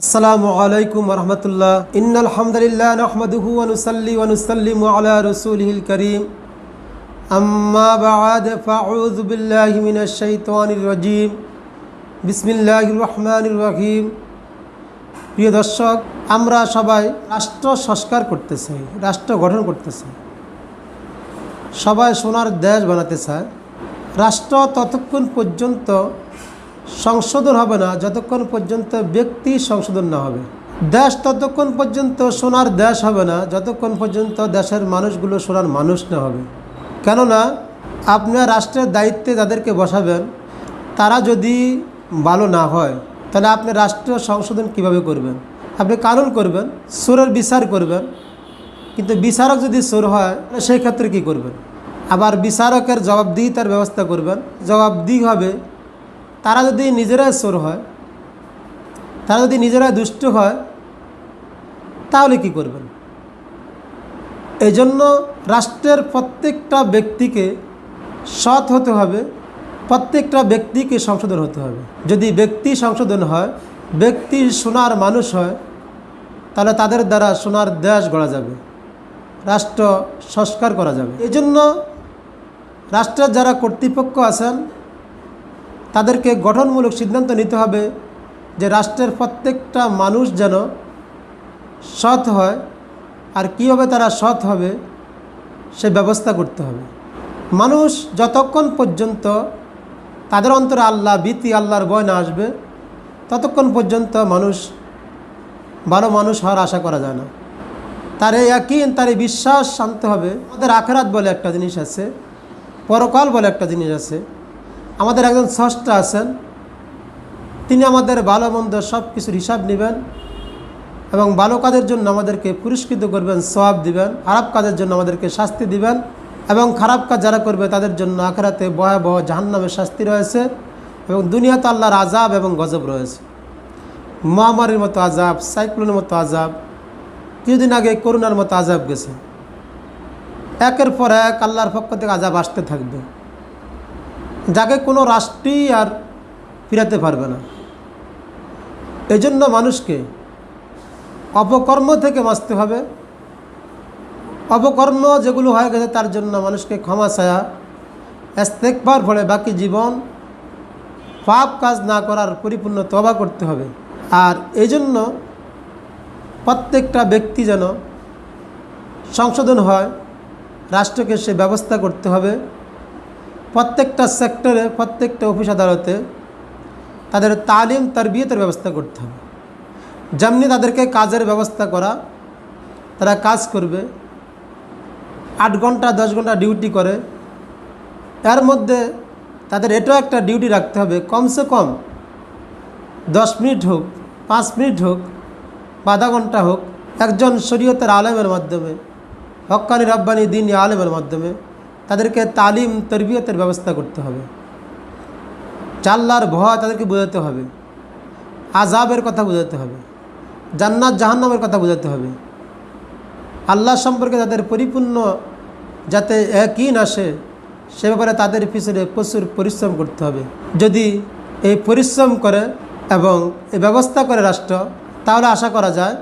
আসসালামু আলাইকুম রহমতুল্লাহ। ইন্নাল হামদুলিল্লাহ নাহমাদুহু ওয়া নুসাল্লি ওয়া নুসাল্লিমু আলা রাসূলিহিল কারীম। আম্মা বা'দ, ফাউযু বিল্লাহি মিনাশ শাইতানির রাজীম। রহমানির রহিম। প্রিয় দর্শক, আমরা সবাই রাষ্ট্র সংস্কার করতে চাই রাষ্ট্র গঠন করতে চাই সবাই সোনার দেশ বানাতে চায়। রাষ্ট্র ততক্ষণ পর্যন্ত সংশোধন হবে না, যতক্ষণ পর্যন্ত ব্যক্তি সংশোধন না হবে। দেশ ততক্ষণ পর্যন্ত সোনার দেশ হবে না, যতক্ষণ পর্যন্ত দেশের মানুষগুলো সোনার মানুষ না হবে। কেননা আপনার রাষ্ট্রের দায়িত্বে যাদেরকে বসাবেন, তারা যদি ভালো না হয়, তাহলে আপনি রাষ্ট্রীয় সংশোধন কীভাবে করবেন? আপনি কানুন করবেন, সুরের বিচার করবেন, কিন্তু বিচারক যদি সুর হয় সেই ক্ষেত্রে কী করবেন? আবার বিচারকের জবাবদিহিতার ব্যবস্থা করবেন, জবাবদিহি হবে তারা যদি নিজেরাই চোর হয়, তারা যদি নিজেরাই দুষ্ট হয়, তাহলে কি করবেন? এই জন্য রাষ্ট্রের প্রত্যেকটা ব্যক্তিকে সৎ হতে হবে, প্রত্যেকটা ব্যক্তিকে সংশোধন হতে হবে। যদি ব্যক্তি সংশোধন হয়, ব্যক্তি সোনার মানুষ হয়, তাহলে তাদের দ্বারা সোনার দেশ গড়া যাবে, রাষ্ট্র সংস্কার করা যাবে। এই জন্য রাষ্ট্রের যারা কর্তৃপক্ষ আছেন তাদেরকে গঠনমূলক সিদ্ধান্ত নিতে হবে যে রাষ্ট্রের প্রত্যেকটা মানুষ যেন সৎ হয় আর কীভাবে তারা সৎ হবে, সে ব্যবস্থা করতে হবে। মানুষ যতক্ষণ পর্যন্ত তাদের অন্তরে আল্লাহ ভীতি, আল্লাহর বয় না আসবে, ততক্ষণ পর্যন্ত মানুষ, ভালো মানুষ হওয়ার আশা করা যায় না। তার এই একই তার এই বিশ্বাস আনতে হবে। আমাদের আখেরাত বলে একটা জিনিস আছে, পরকাল বলে একটা জিনিস আছে। আমাদের একজন স্রষ্টা আছেন। তিনি আমাদের ভালো মন্দ সব কিছুর হিসাব নেবেন এবং ভালো কাজের জন্য আমাদেরকে পুরস্কৃত করবেন, সওয়াব দিবেন, খারাপ কাজের জন্য আমাদেরকে শাস্তি দিবেন এবং খারাপ কাজ যারা করবে তাদের জন্য আখেরাতে ভয়াবহ জাহান্নামের শাস্তি রয়েছে এবং দুনিয়াতে আল্লাহর আজাব এবং গজব রয়েছে। মহামারীর মতো আজাব সাইক্লোনের মতো আজাব কিছুদিন আগে করোনার মতো আজাব গেছে। একের পর এক আল্লাহর পক্ষ থেকে আজাব আসতে থাকবে। যাকে কোনো রাষ্ট্রই আর ফিরাতে পারবে না। এই জন্য মানুষকে অপকর্ম থেকে বাঁচতে হবে। অপকর্ম যেগুলো হয়ে গেছে তার জন্য মানুষকে ক্ষমা, ছায়া এস্তেকবার ফলে বাকি জীবন, পাপ কাজ না করার পরিপূর্ণ তবা করতে হবে। আর এই জন্য প্রত্যেকটা ব্যক্তি যেন সংশোধন হয়, রাষ্ট্রকে সে ব্যবস্থা করতে হবে। প্রত্যেকটা সেক্টরে, প্রত্যেকটা অফিস আদালতে তাদের তালিম, তরবিয়তের ব্যবস্থা করতে হবে। যেমনি তাদেরকে কাজের ব্যবস্থা করা, তারা কাজ করবে, আট ঘণ্টা, দশ ঘণ্টা ডিউটি করে তার মধ্যে তাদের এটাও একটা ডিউটি রাখতে হবে। কমসে কম দশ মিনিট হোক, পাঁচ মিনিট হোক আধা ঘণ্টা হোক, একজন শরীয়তের আলেমের মাধ্যমে হক্কানি রব্বানি, দিন আলেমের মাধ্যমে তাদেরকে তালিম, তরবিয়তের ব্যবস্থা করতে হবে। চাল্লার ভয় তাদেরকে বোঝাতে হবে। আজাবের কথা বোঝাতে হবে। জান্নাত, জাহান্নামের কথা বোঝাতে হবে। আল্লাহ সম্পর্কে তাদের পরিপূর্ণ যাতে একই আসে, সে ব্যাপারে তাদের পিছনে প্রচুর পরিশ্রম করতে হবে। যদি এই পরিশ্রম করে এবং এই ব্যবস্থা করে রাষ্ট্র, তাহলে আশা করা যায়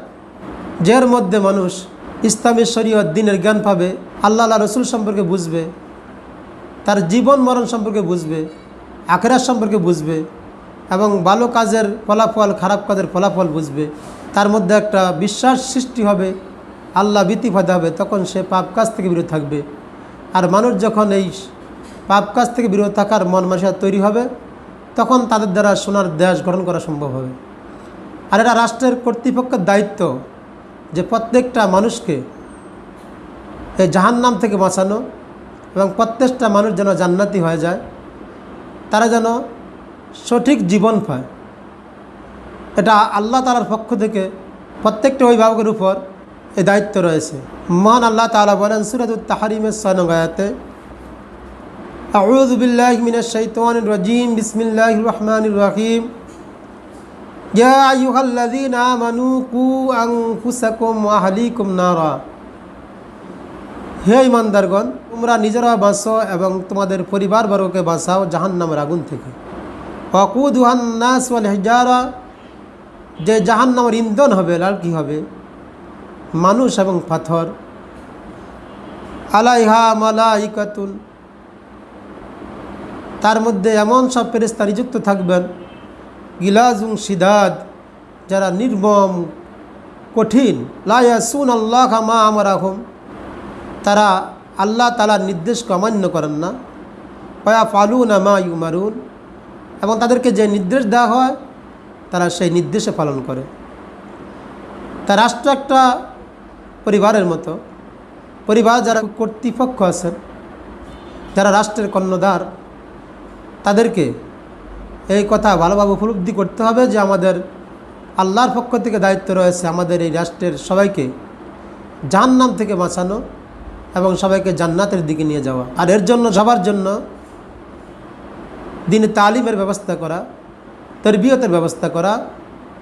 যে মধ্যে মানুষ ইসলামী শরীয়ত দিনের জ্ঞান পাবে, আল্লাহ আল্লাহ রসুল সম্পর্কে বুঝবে, তার জীবন মরণ সম্পর্কে বুঝবে, আখেরাত সম্পর্কে বুঝবে, এবং ভালো কাজের ফলাফল, খারাপ কাজের ফলাফল বুঝবে। তার মধ্যে একটা বিশ্বাস সৃষ্টি হবে, আল্লাহ ভীতি ফায়দা হবে তখন সে পাপ কাজ থেকে বিরত থাকবে। আর মানুষ যখন এই পাপ কাজ থেকে বিরত থাকার মন মানসিকতা তৈরি হবে, তখন তাদের দ্বারা সোনার দেশ গঠন করা সম্ভব হবে। আর এটা রাষ্ট্রের কর্তৃপক্ষের দায়িত্ব। যে প্রত্যেকটা মানুষকে এই জাহান্নাম থেকে বাঁচানো এবং প্রত্যেকটা মানুষ যেন জান্নাতি হয়ে যায়, তারা যেন সঠিক জীবন পায়। এটা আল্লাহ তালার পক্ষ থেকে প্রত্যেকটা অভিভাবকের উপর এই দায়িত্ব রয়েছে। মহান আল্লাহ তালা বলেন সুরাতুল তাহারিমের সনগায়াতে আউজবিল্লাহ মিনাজ শৈতান রাজিম বিসমিল্লাহ রহমান রাহিম। কু নারা। হে ইমানদারগণ তোমরা নিজেরা বাঁচো এবং তোমাদের পরিবারবর্গকে বাঁচাও জাহান্নামের আগুন থেকে। অকুদুহান্নাস ওয়াল হেজারা যে জাহান্নামের ইন্ধন হবে লালকি হবে? মানুষ এবং পাথর। আলাইহা মালাইকাতুন, তার মধ্যে এমন সব ফেরিস্তা নিযুক্ত থাকবেন গিলাজুং সিদাদ যারা নির্মম, কঠিন। লায়া সুন আল্লাহ মা আমার আহম তারা আল্লাহ তালার নির্দেশকে অমান্য করেন না। পয়া ফালুন মা ইউমারুন। এবং তাদেরকে যে নির্দেশ দেওয়া হয়, তারা সেই নির্দেশে পালন করে। তা রাষ্ট্র একটা পরিবারের মতো। পরিবার যারা কর্তৃপক্ষ আছেন, যারা রাষ্ট্রের কর্ণধার, তাদেরকে এই কথা ভালোভাবে উপলব্ধি করতে হবে যে আমাদের আল্লাহর পক্ষ থেকে দায়িত্ব রয়েছে আমাদের এই রাষ্ট্রের সবাইকে জাহান্নাম থেকে বাঁচানো এবং সবাইকে জান্নাতের দিকে নিয়ে যাওয়া। আর এর জন্য, সবার জন্য দিনে তালিমের ব্যবস্থা করা, তরবিয়তের ব্যবস্থা করা,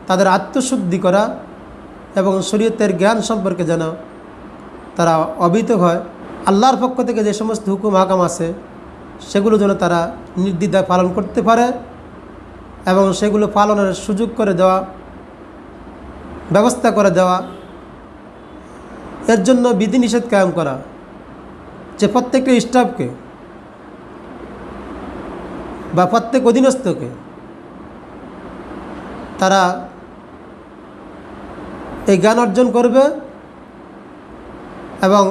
তাদের আত্মশুদ্ধি করা এবং শরীয়তের জ্ঞান সম্পর্কে যেন তারা অবিত হয়। আল্লাহর পক্ষ থেকে যে সমস্ত হুকুম, হাকাম আছে, সেগুলো যেন তারা নির্দ্বিধায় পালন করতে পারে। এবং সেগুলো পালনের সুযোগ করে দেওয়া, ব্যবস্থা করে দেওয়া, এর জন্য বিধিনিষেধ কায়েম করা যে প্রত্যেকটা স্টাফকে বা প্রত্যেক অধীনস্থকে তারা এই জ্ঞান অর্জন করবে এবং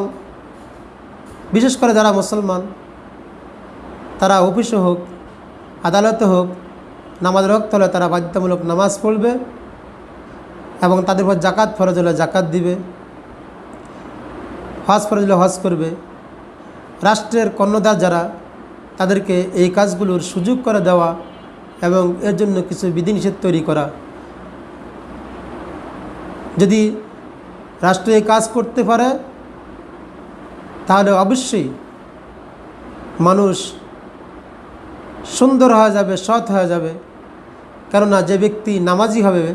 বিশেষ করে যারা মুসলমান, তারা অফিসে হোক, আদালতে হোক নামাজ রক্ত হলে তারা বাধ্যতামূলক নামাজ পড়বে এবং তাদের উপর জাকাত ফরজ হলে জাকাত দিবে। হজ ফরজ হলে হজ করবে। রাষ্ট্রের কর্ণধার যারা, তাদেরকে এই কাজগুলোর সুযোগ করে দেওয়া এবং এর জন্য কিছু বিধিনিষেধ তৈরি করা। যদি রাষ্ট্র এই কাজ করতে পারে, তাহলে অবশ্যই মানুষ সুন্দর হয়ে যাবে, সৎ হয়ে যাবে। কেননা যে ব্যক্তি নামাজি হবে,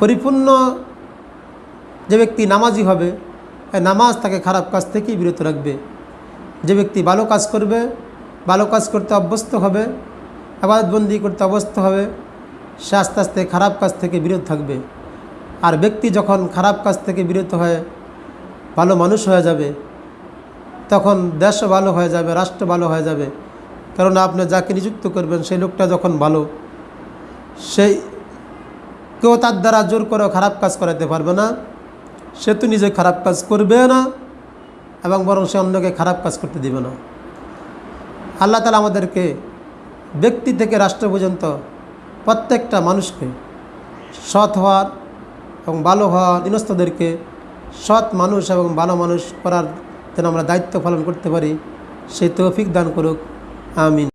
পরিপূর্ণ যে ব্যক্তি নামাজি হবে নামাজ তাকে খারাপ কাজ থেকেই বিরত রাখবে। যে ব্যক্তি ভালো কাজ করবে, ভালো কাজ করতে অভ্যস্ত হবে আবাদবন্দি করতে অভ্যস্ত হবে, সে আস্তে আস্তে খারাপ কাজ থেকে বিরত থাকবে। আর ব্যক্তি যখন খারাপ কাজ থেকে বিরত হয় ভালো মানুষ হয়ে যাবে, তখন দেশও ভালো হয়ে যাবে, রাষ্ট্র ভালো হয়ে যাবে। কেননা আপনি যাকে নিযুক্ত করবেন, সেই লোকটা যখন ভালো সেই কেউ তার দ্বারা জোর করে খারাপ কাজ করাতে পারবে না। সে তো নিজে খারাপ কাজ করবে না এবং বরং সে অন্যকে খারাপ কাজ করতে দিবে না। আল্লাহ তালা আমাদেরকে ব্যক্তি থেকে রাষ্ট্র পর্যন্ত প্রত্যেকটা মানুষকে সৎ হওয়ার এবং ভালো হওয়ার দিনস্থদেরকে সৎ মানুষ এবং ভালো মানুষ করার যেন আমরা দায়িত্ব পালন করতে পারি। সেই তৌফিক দান করুক। আমিন